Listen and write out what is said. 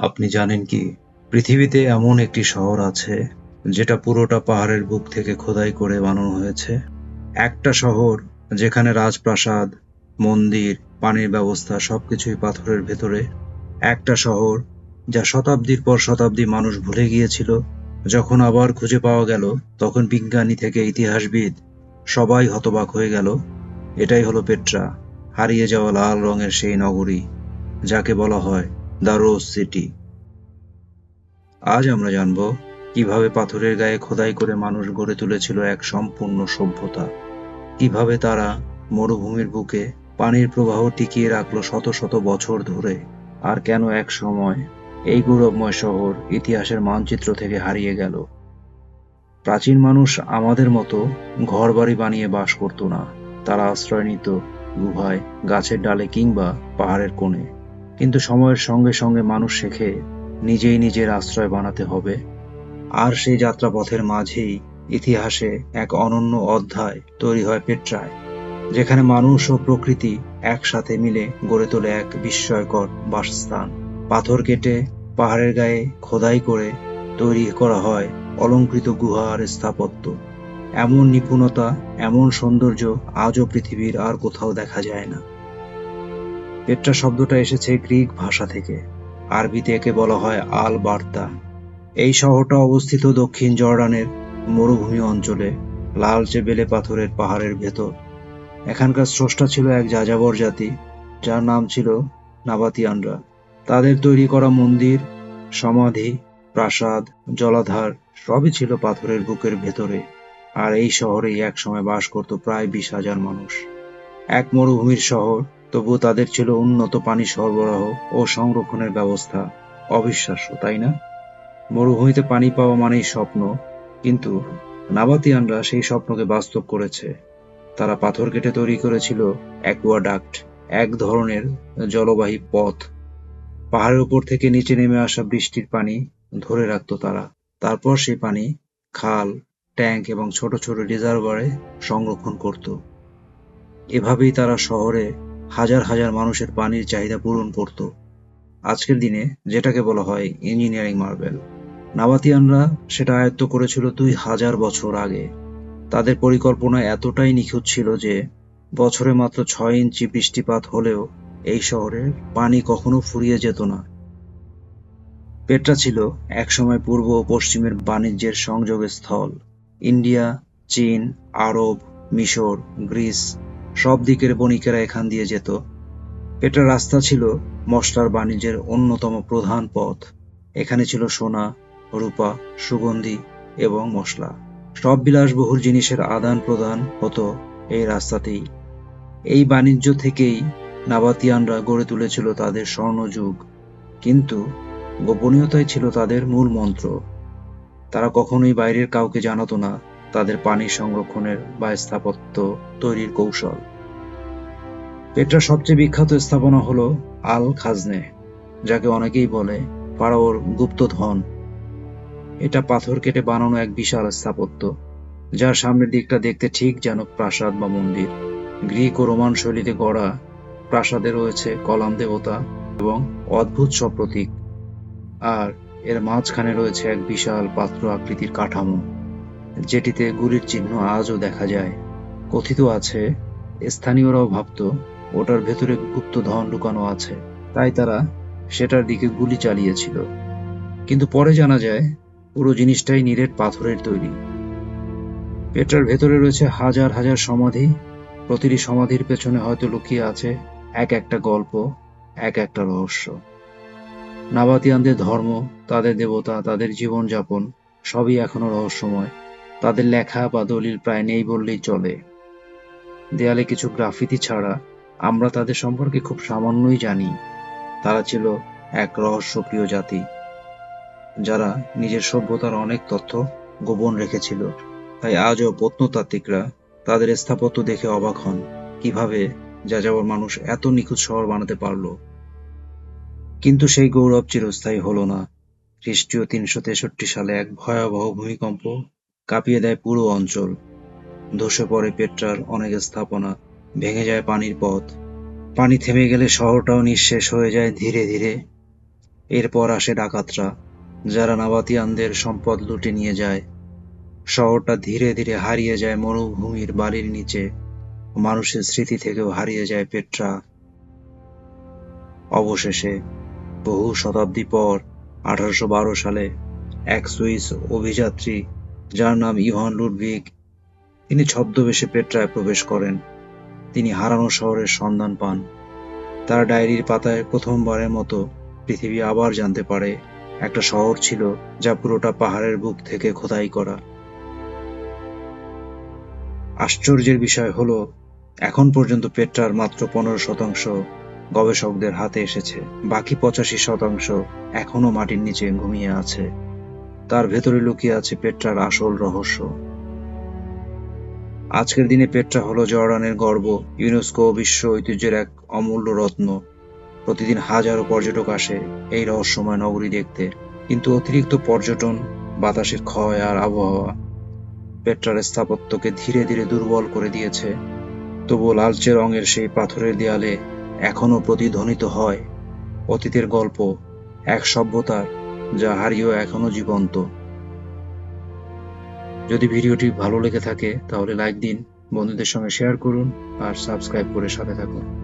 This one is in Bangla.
আপনি জানেন কি? পৃথিবীতে এমন একটি শহর আছে, যেটা পুরোটা পাহাড়ের বুক থেকে খোদাই করে বানানো হয়েছে। একটা শহর যেখানে রাজপ্রাসাদ, মন্দির, পানির ব্যবস্থা, সবকিছুই পাথরের ভেতরে। একটা শহর যা শতাব্দীর পর শতাব্দী মানুষ ভুলে গিয়েছিল, যখন আবার খুঁজে পাওয়া গেল, তখন বিজ্ঞানী থেকে ইতিহাসবিদ সবাই হতবাক হয়ে গেল। এটাই হলো পেট্রা, হারিয়ে যাওয়া লাল রঙের সেই নগরী, যাকে বলা হয় দ্য রোজ সিটি। আজ আমরা জানব কীভাবে পাথরের গায়ে খোদাই করে মানুষ গড়ে তুলেছিল এক সম্পূর্ণ সভ্যতা। কীভাবে তারা মরুভূমির বুকে পানির প্রবাহ টিকিয়ে রাখল শত শত বছর ধরে। আর কেন এক সময় এই গৌরবময় শহর ইতিহাসের মানচিত্র থেকে হারিয়ে গেল? প্রাচীন মানুষ আমাদের মতো ঘরবাড়ি বানিয়ে বাস করতো না। তারা আশ্রয় নিত গুহায় গাছের ডালে কিংবা পাহাড়ের কোণে। কিন্তু সময়ের সঙ্গে সঙ্গে মানুষ শেখে নিজেই নিজের আশ্রয় বানাতে হবে। আর সেই যাত্রাপথের মাঝেই ইতিহাসে এক অনন্য অধ্যায় তৈরি হয় পেট্রায়, যেখানে মানুষ ও প্রকৃতি একসাথে মিলে গড়ে তোলে এক বিস্ময়কর বাসস্থান। পাথর কেটে, পাহাড়ের গায়ে খোদাই করে তৈরি করা হয় অলঙ্কৃত গুহা আর স্থাপত্য। এমন নিপুণতা, এমন সৌন্দর্য আজও পৃথিবীর আর কোথাও দেখা যায় না। পেট্রা শব্দটা এসেছে গ্রিক ভাষা থেকে। আরবিতে একে বলা হয় আল বার্তা এই শহরটা অবস্থিত দক্ষিণ জর্ডানের মরুভূমি অঞ্চলে, লালচে বেলে পাথরের পাহাড়ের ভেতর। এখানকার স্রষ্টা ছিল এক যাযাবর জাতি, যার নাম ছিল নাবাতিয়ানরা। তাদের তৈরি করা মন্দির, সমাধি, প্রাসাদ, জলাধার, সবই ছিল পাথরের বুকের ভেতরে। আর এই শহরেই একসময় বাস করত প্রায় বিশ হাজার মানুষ। এক মরুভূমির শহর তবুও তাদের ছিল উন্নত পানি সরবরাহ ও সংরক্ষণের ব্যবস্থা। অবিশ্বাস্য, তাই না? মরুভূমিতে পানি পাওয়া মানেই স্বপ্ন। কিন্তু নাবাতিয়ানরা সেই স্বপ্নকে বাস্তব করেছে। তারা পাথর কেটে তৈরি করেছিল অ্যাকুয়াডাক্ট, এক ধরনের জলবাহী পথ। পাহাড়ের উপর থেকে নিচে নেমে আসা বৃষ্টির পানি ধরে রাখত তারা। তারপর সেই পানি খাল, ট্যাঙ্ক এবং ছোট ছোট রিজার্ভারে সংরক্ষণ করত। এভাবেই তারা শহরে হাজার হাজার মানুষের পানির চাহিদা পূরণ করত। আজকের দিনে যেটাকে বলা হয় ইঞ্জিনিয়ারিং মার্বেল। নাবাতিয়ানরা সেটা আয়ত্ত করেছিল দুই হাজার বছর আগে। তাদের পরিকল্পনা এতটাই নিখুঁত ছিল যে, বছরে মাত্র ছয় ইঞ্চি বৃষ্টিপাত হলেও এই শহরে পানি কখনো ফুরিয়ে যেত না। পেট্রা ছিল একসময় পূর্ব ও পশ্চিমের বাণিজ্যের সংযোগের স্থল ইন্ডিয়া, চীন, আরব, মিশর, গ্রিস সব দিকের বণিকেরা এখান দিয়ে যেত। এটা রাস্তা ছিল মশলার বাণিজ্যের অন্যতম প্রধান পথ। এখানে ছিল সোনা, রূপা, সুগন্ধি এবং মশলা। সব বিলাসবহুল জিনিসের আদান প্রদান হতো এই রাস্তাতেই। এই বাণিজ্য থেকেই নাবাতিয়ানরা গড়ে তুলেছিল তাদের স্বর্ণযুগ। কিন্তু গোপনীয়তাই ছিল তাদের মূল মন্ত্র। তারা কখনোই বাইরের কাউকে জানাতো না। তাদের পানি সংরক্ষণের বা স্থাপত্য তৈরির কৌশল। পেট্রার সবচেয়ে বিখ্যাত স্থাপনা হলো আল খাজনে, যাকে অনেকেই বলে পাড়াওর গুপ্তধন। এটা পাথর কেটে বানানো এক বিশাল স্থাপত্য, যার সামনের দিকটা দেখতে ঠিক যেন প্রাসাদ বা মন্দির। গ্রিক ও রোমান শৈলীতে গড়া প্রাসাদে রয়েছে কলাম দেবতা এবং অদ্ভুত সব প্রতীক, আর এর মাঝখানে রয়েছে এক বিশাল পাত্র আকৃতির কাঠামো। যেটিতে গুলির চিহ্ন আজও দেখা যায়। কথিত আছে, স্থানীয়রাও ভাবত, ওটার ভেতরে গুপ্ত ধন লুকানো আছে, তাই তারা সেটার দিকে গুলি চালিয়েছিল। কিন্তু পরে জানা যায়, পুরো জিনিসটাই নিরেট পাথরের তৈরি। পেট্রার ভেতরে রয়েছে হাজার হাজার সমাধি, প্রতিটি সমাধির পেছনে হয়তো লুকিয়ে আছে এক একটা গল্প, এক একটা রহস্য। নাবাতিয়ানদের ধর্ম, তাদের দেবতা, তাদের জীবনযাপন, সবই এখনও রহস্যময়। তাদের লেখা বা দলিল প্রায় নেই বললেই চলে। দেয়ালে কিছু গ্রাফিতি ছাড়া আমরা তাদের সম্পর্কে খুব সামান্যই জানি। তারা ছিল এক রহস্যপ্রিয় জাতি, যারা নিজের সভ্যতার অনেক তথ্য গোপন রেখেছিল। তাই আজও প্রত্নতাত্ত্বিকরা তাদের স্থাপত্য দেখে অবাক হন, কীভাবে যাযাবর মানুষ এত নিখুঁত শহর বানাতে পারল। কিন্তু সেই গৌরব চিরস্থায়ী হলো না। খ্রিস্টীয় তিনশো তেষট্টি সালে এক ভয়াবহ ভূমিকম্প কাঁপিয়ে দেয় পুরো অঞ্চল। ধসে পড়ে পেট্রার অনেক স্থাপনা, ভেঙে যায় পানির পথ। পানি থেমে গেলে শহরটাও নিঃশেষ হয়ে যায় ধীরে ধীরে। এরপর আসে ডাকাতরা, যারা নাবাতিয়ানদের সম্পদ লুটে নিয়ে যায়। শহরটা ধীরে ধীরে হারিয়ে যায় মরুভূমির বালির নিচে। মানুষের স্মৃতি থেকেও হারিয়ে যায় পেট্রা। অবশেষে, বহু শতাব্দী পর, আঠারোশো বারো সালে, এক সুইস অভিযাত্রী যার নাম ইভান লুডভিগ। তিনি ছদ্মবেশে পেট্রায় প্রবেশ করেন। তিনি হারানো শহরের সন্ধান পান। তার ডায়েরির পাতায় প্রথমবারের মতো পৃথিবী আবার জানতে পারে, একটা শহর ছিল যা পুরোটা পাহাড়ের বুক থেকে খোদাই করা। আশ্চর্যের বিষয় হলো, এখন পর্যন্ত পেট্রার মাত্র পনেরো শতাংশ গবেষকদের হাতে এসেছে। বাকি পঁচাশি শতাংশ এখনও মাটির নিচে ঘুমিয়ে আছে। তার ভেতরে লুকিয়ে আছে পেট্রার আসল রহস্য। আজকের দিনে পেট্রা হলো জর্ডানের গর্ব, ইউনেস্কো বিশ্ব ঐতিহ্যের এক অমূল্য রত্ন। প্রতিদিন হাজারো পর্যটক আসে এই রহস্যময় নগরী দেখতে, কিন্তু অতিরিক্ত পর্যটন, বাতাসের ক্ষয় আর আবহাওয়া পেট্রার স্থাপত্যকে ধীরে ধীরে দুর্বল করে দিয়েছে। তবুও লালচে রঙের সেই পাথরের দেয়ালে এখনও প্রতিধ্বনিত হয় অতীতের গল্প, এক সভ্যতার যা হারিয়েও এখনও জীবন্ত। যদি ভিডিওটি ভালো লেগে থাকে, তাহলে লাইক দিন, বন্ধুদের সঙ্গে শেয়ার করুন, আর সাবস্ক্রাইব করে সাথে থাকুন।